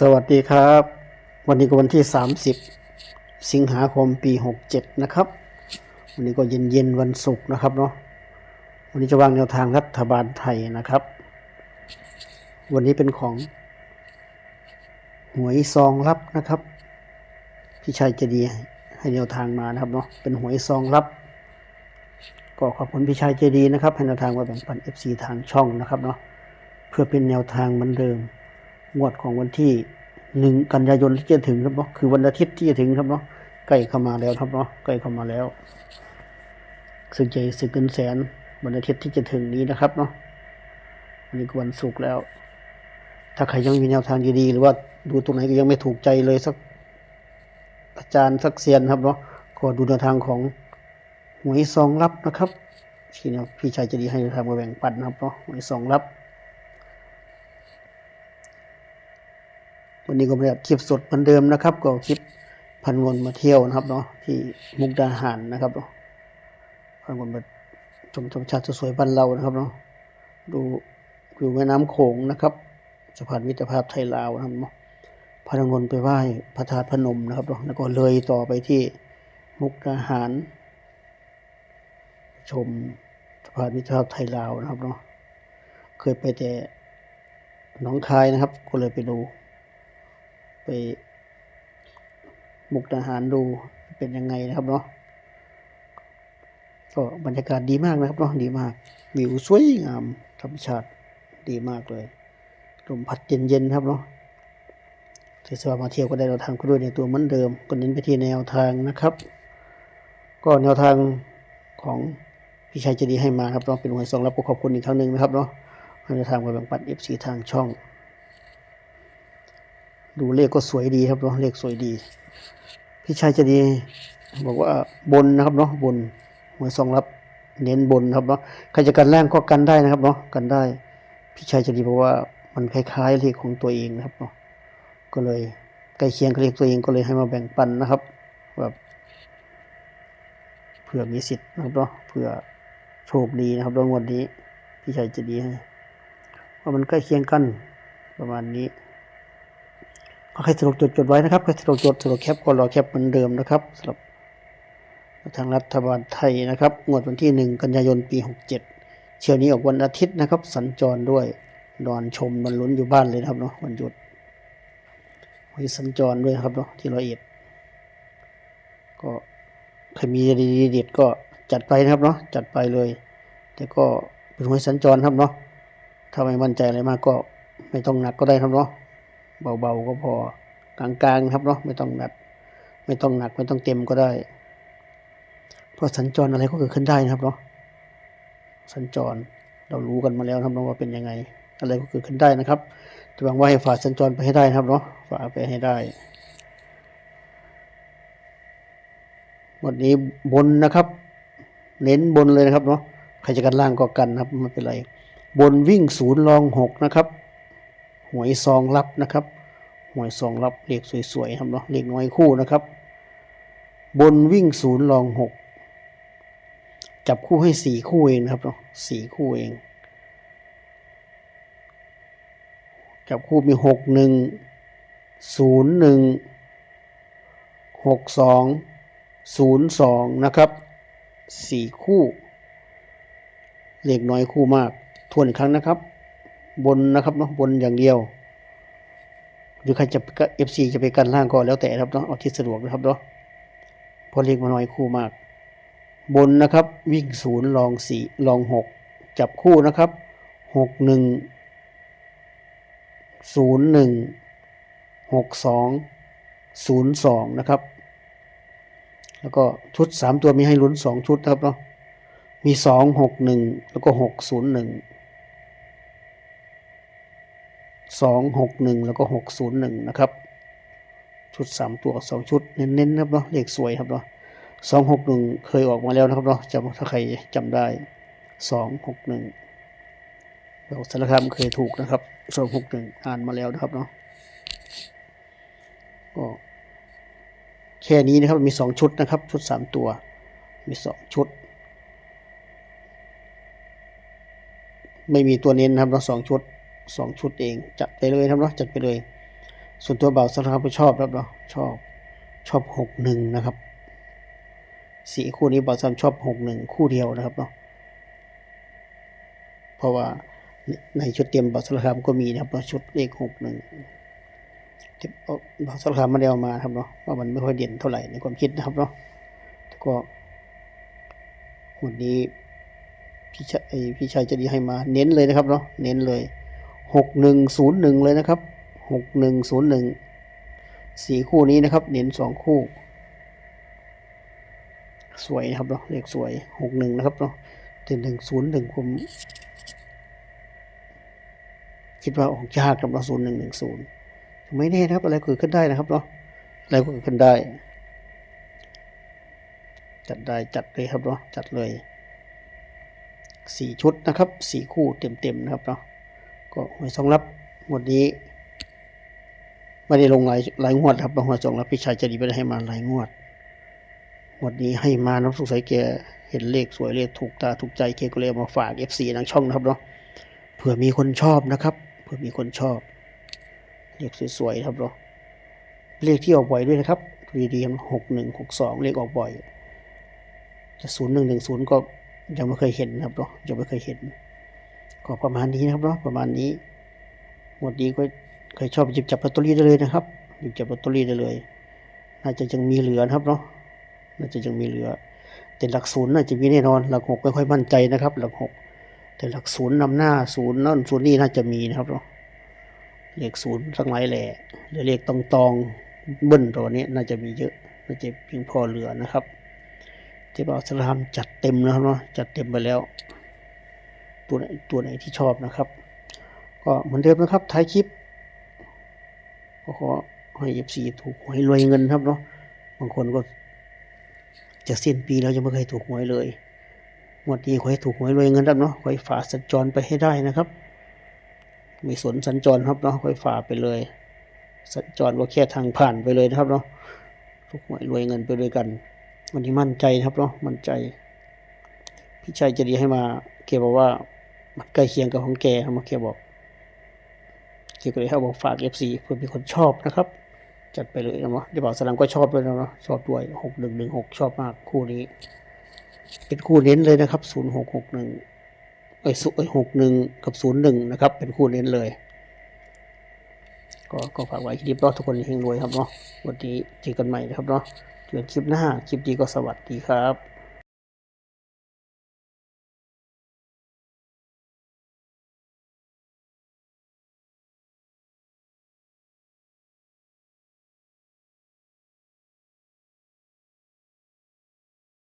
สวัสดีครับ วันนี้ก็วันที่ 30 สิงหาคมปี 67 นะครับ วันนี้ก็เย็นเย็นวันศุกร์นะครับเนาะวันนี้จะวางแนวทางรัฐบาลไทยนะครับ วันนี้เป็นของหวยซองลับนะครับ พี่ชัยจะดีให้แนวทางมานะครับเนาะเป็นหวยซองลับก็ขอบคุณพี่ชัยใจดีนะครับให้แนวทางมาแบ่งปัน FC ทางช่องนะครับเนาะเพื่อเป็นแนวทางเหมือนเดิม งวดของวันที่หนึ่งกันยายนที่จะถึงครับเนาะคือวันอาทิตย์ที่จะถึงครับเนาะใกล้เข้ามาแล้วครับเนาะใกล้เข้ามาแล้วสึกใจสึกเงินแสนวันอาทิตย์ที่จะถึงนี้นะครับเนาะวันนี้ก็วันศุกร์แล้ว ถ้าใครยังมีแนวทางดีๆหรือว่าดูตรงไหนก็ยังไม่ถูกใจเลยสักอาจารย์สักเซียนครับเนาะก็ดูแนวทางของหวยซองลับนะครับที่พี่ชายจะดีให้ทางมาแบ่งปันนะครับเนาะหวยซองลับ วันนี้ก็มาอัดคลิปสดเหมือนเดิมนะครับ ก็คลิปพันวนมาเที่ยวนะครับเนาะที่มุกดาหารนะครับเนาะพันวนมาชมธรรมชาติสวยๆบ้านเรานะครับเนาะดูวิวแม่น้ำโขงนะครับสะพานมิตรภาพไทยลาวนะครับเนาะพันวนไปไหว้พระธาตุพนมนะครับเนาะแล้วก็เลยต่อไปที่มุกดาหาร ชมสะพานมิตรภาพไทยลาวนะครับเนาะเคยไปแต่หนองคายนะครับ ก็เลยไปดู ไปมุกดาหารดูเป็นยังไงนะครับเนาะก็บรรยากาศดีมากนะครับเนาะดีมากวิวสวยงามธรรมชาติดีมากเลยลมพัดเย็นๆครับเนาะเทศบามาเที่ยวก็ได้เราทางก็ด้วยในตัวเหมือนเดิม ก็เน้นไปที่แนวทางนะครับ ก็แนวทางของพี่ชัยเจดีให้มาครับเนาะเป็นหวยซองรับขอบคุณอีกครั้งหนึ่งนะครับเนาะให้แนวทางไปแบ่งปันเอฟซีทางช่อง ดูเลขก็สวยดีครับเนาะเลขสวยดี พี่ชายจะดี บอกว่าบนนะครับเนาะบนหวยซองรับเน้นบนครับเนาะใครจะกันล่างก็กันได้นะครับเนาะกันได้ พี่ชายจะดีบอกว่ามันคล้ายๆเลขของตัวเองนะครับเนาะก็เลยใกล้เคียงกับเลขตัวเองก็เลยให้มาแบ่งปันนะครับแบบเผื่อมีสิทธิ์นะครับเนาะเผื่อโชคดีนะครับรางวัลนี้ พี่ชายจะดีให้ว่ามันใกล้เคียงกันประมาณนี้ ก็ใครสะดวกจดจดไว้นะครับใครสะดวกจดสะดวกแคปก็รอแคปเหมือนเดิมนะครับสำหรับทางรัฐบาลไทยนะครับงวดวันที่หนึ่งกันยายนปีหกเจ็ดเชียวนี้ออกวันอาทิตย์นะครับ สัญจรด้วยนอนชมนอนลุ้นอยู่บ้านเลยนะครับเนาะวันหยุดมีสัญจรด้วยครับเนาะที่ร้อยเอ็ดก็ใครมีดีเด็ดก็จัดไปนะครับเนาะจัดไปเลย แต่ก็เป็นหวยสัญจรครับเนาะถ้าไม่มั่นใจอะไรมากก็ไม่ต้องหนักก็ได้ครับเนาะ เบาๆก็พอกลางๆครับเนาะไม่ต้องหนักไม่ต้องหนักไม่ต้องเต็มก็ได้ เพราะสัญจรอะไรก็เกิดขึ้นได้นะครับเนาะสัญจรเรารู้กันมาแล้วนะครับเนาะว่าเป็นยังไง อะไรก็เกิดขึ้นได้นะครับจะหวังว่าให้ฝ่าสัญจรไปให้ได้นะครับเนาะฝ่าไปให้ได้วันนี้บนนะครับ เน้นบนเลยนะครับเนาะใครจะกันล่างก็กันนะครับไม่เป็นไร บนวิ่งศูนย์รองหกนะครับ หวยซองลับนะครับหวยซองลับเลขสวยๆครับเนาะเลขน้อยคู่นะครับ บนวิ่งศูนย์รองหกจับคู่ให้สี่คู่เองนะครับเนาะสี่คู่เอง จับคู่มีหกหนึ่งศูนย์หนึ่งหกสองศูนย์สองนะครับสี่คู่ เลขน้อยคู่มาก ทวนอีกครั้งนะครับ บนนะครับเนาะบนอย่างเดียว หรือใครจะเอฟซีจะไปกันล่างก็แล้วแต่ครับเนาะเอาที่สะดวกนะครับเนาะเพอเลขมาน้อยคู่มาก บนนะครับ วิ่งศูนย์ลองสี่ลองหกจับคู่นะครับหกหนึ่งศูนย์หนึ่งหกสองศูนย์สองนะครับ แล้วก็ชุดสามตัวมีให้ลุ้นสองชุดนะครับเนาะมีสองหกหนึ่งแล้วก็หกศูนย์หนึ่ง สองหกหนึ่งแล้วก็หกศูนย์หนึ่งนะครับ ชุดสามตัวสองชุด เน้นๆนะครับเนาะเลขสวยครับเนาะสองหกหนึ่งเคยออกมาแล้วนะครับเนาะจำถ้าใครจำได้สองหกหนึ่งเราสารคามเคยถูกนะครับสองหกหนึ่งอ่านมาแล้วนะครับเนาะก็แค่นี้นะครับมีสองชุดนะครับ ชุดสามตัวมีสองชุด ไม่มีตัวเน้นนะครับเนาะสองชุด สองชุดเอง จัดไปเลยนะครับเนาะจัดไปเลย ส่วนตัวเบาสลับชอบครับเนาะชอบชอบหกหนึ่งนะครับสี่คู่นี้เบาสลับชอบหกหนึ่งคู่เดียวนะครับเนาะเพราะว่าในชุดเตรียมเบาสลับก็มีนะครับเนาะชุดเลขหกหนึ่งที่เอาเบาสลับมาได้เอามาครับเนาะว่ามันไม่ค่อยเด่นเท่าไหร่ในความคิดนะครับเนาะแต่ก็วันนี้พี่ชายพี่ชายจะดีให้มาเน้นเลยนะครับเนาะเน้นเลย หกหนึ่งศูนย์หนึ่งเลยนะครับหกหนึ่งศูนย์หนึ่งสี่คู่นี้นะครับ เน้นสองคู่ สวยนะครับเนาะเลขสวยหกหนึ่งนะครับเนาะแต่หนึ่งศูนย์หนึ่งผมคิดว่าออกยากครับเนาะศูนย์หนึ่งหนึ่งศูนย์ไม่แน่นะครับ อะไรเกิดขึ้นได้นะครับเนาะอะไรก็เกิดขึ้นได้ จัดได้จัดเลยครับเนาะจัดเลยสี่ชุดนะครับสี่คู่เต็มๆนะครับเนาะ ก็หวยสองรับงวดนี้ไม่ได้ลงหลายหลายงวดครับหวสองรับพี่ชายจะดีไม่ได้ให้มาหลายงวดงวดนี้ให้มาน้องสงสัยแกเห็นเลขสวยเลขถูกตาถูกใจแกก็เลยมาฝาก FC ทางช่องนะครับเนาะเผื่อมีคนชอบนะครับเผื่อมีคนชอบเลขสวยๆครับเนาะเลขที่ออกบ่อยด้วยนะครับดูดีๆหกหนึ่งหกสองเลขออกบ่อยจะศูนย์หนึ่งหนึ่งศูนย์ก็ยังไม่เคยเห็นครับเนาะยังไม่เคยเห็น ก็ประมาณนี้นะครับเนาะประมาณนี้หมดนี้ก็ใครชอบหยิบจับลอตเตอรี่ได้เลยนะครับหยิบจับลอตเตอรี่ได้เลย น่าจะยังมีเหลือนะครับเนาะน่าจะยังมีเหลือ แต่หลักศูนย์น่าจะมีแน่นอนหลักหกไม่ค่อยมั่นใจนะครับ หลักหกแต่หลักศูนย์นำหน้าศูนย์นั่นศูนย์นี่น่าจะมีนะครับเนาะเลขศูนย์สักหลายแหล่หรือเลขตองตองๆเบิ้ลตัวนี้น่าจะมีเยอะน่าจะเพียงพอเหลือนะครับที่บอกสลามจัดเต็มนะครับเนาะจัดเต็มไปแล้ว ตัวไหนตัวไหนที่ชอบนะครับ ก็เหมือนเดิมนะครับท้ายคลิปก็ขอให้เอฟซีถูกหวยรวยเงินครับเนาะบางคนก็จะสิ้นปีแล้วยังไม่เคยถูกหวยเลยงวดนี้ขอให้ถูกหวยรวยเงินครับเนาะขอให้ฝ่าสัญจรไปให้ได้นะครับไม่สนสัญจรครับเนาะขอให้ฝ่าไปเลย สัญจรก็แค่ทางผ่านไปเลยนะครับเนาะถูกหวยรวยเงินไปด้วยกัน วันนี้มั่นใจนะครับเนาะมั่นใจ พี่ชัยจะดีให้มา แกบอกว่า มันใกล้เคียงกับของแกครับมาแกบอกแกก็เลยให้บอกฝากเอฟซีเพื่อมีคนชอบนะครับ จัดไปเลยนะเนาะเดี๋ยวบอกสลัมก็ชอบด้วยนะเนาะชอบด้วยหกหนึ่งหนึ่งหกชอบมากคู่นี้ เป็นคู่เน้นเลยนะครับศูนย์หกหกหนึ่งเอ้ยหกหนึ่งกับศูนย์หนึ่งนะครับ เป็นคู่เน้นเลยก็ก็ฝากไว้คลิปเนาะทุกคนเฮงรวยครับเนาะวันนี้เจอกันใหม่นะครับเนาะเจอกันคลิปหน้า คลิปนี้ก็สวัสดีครับ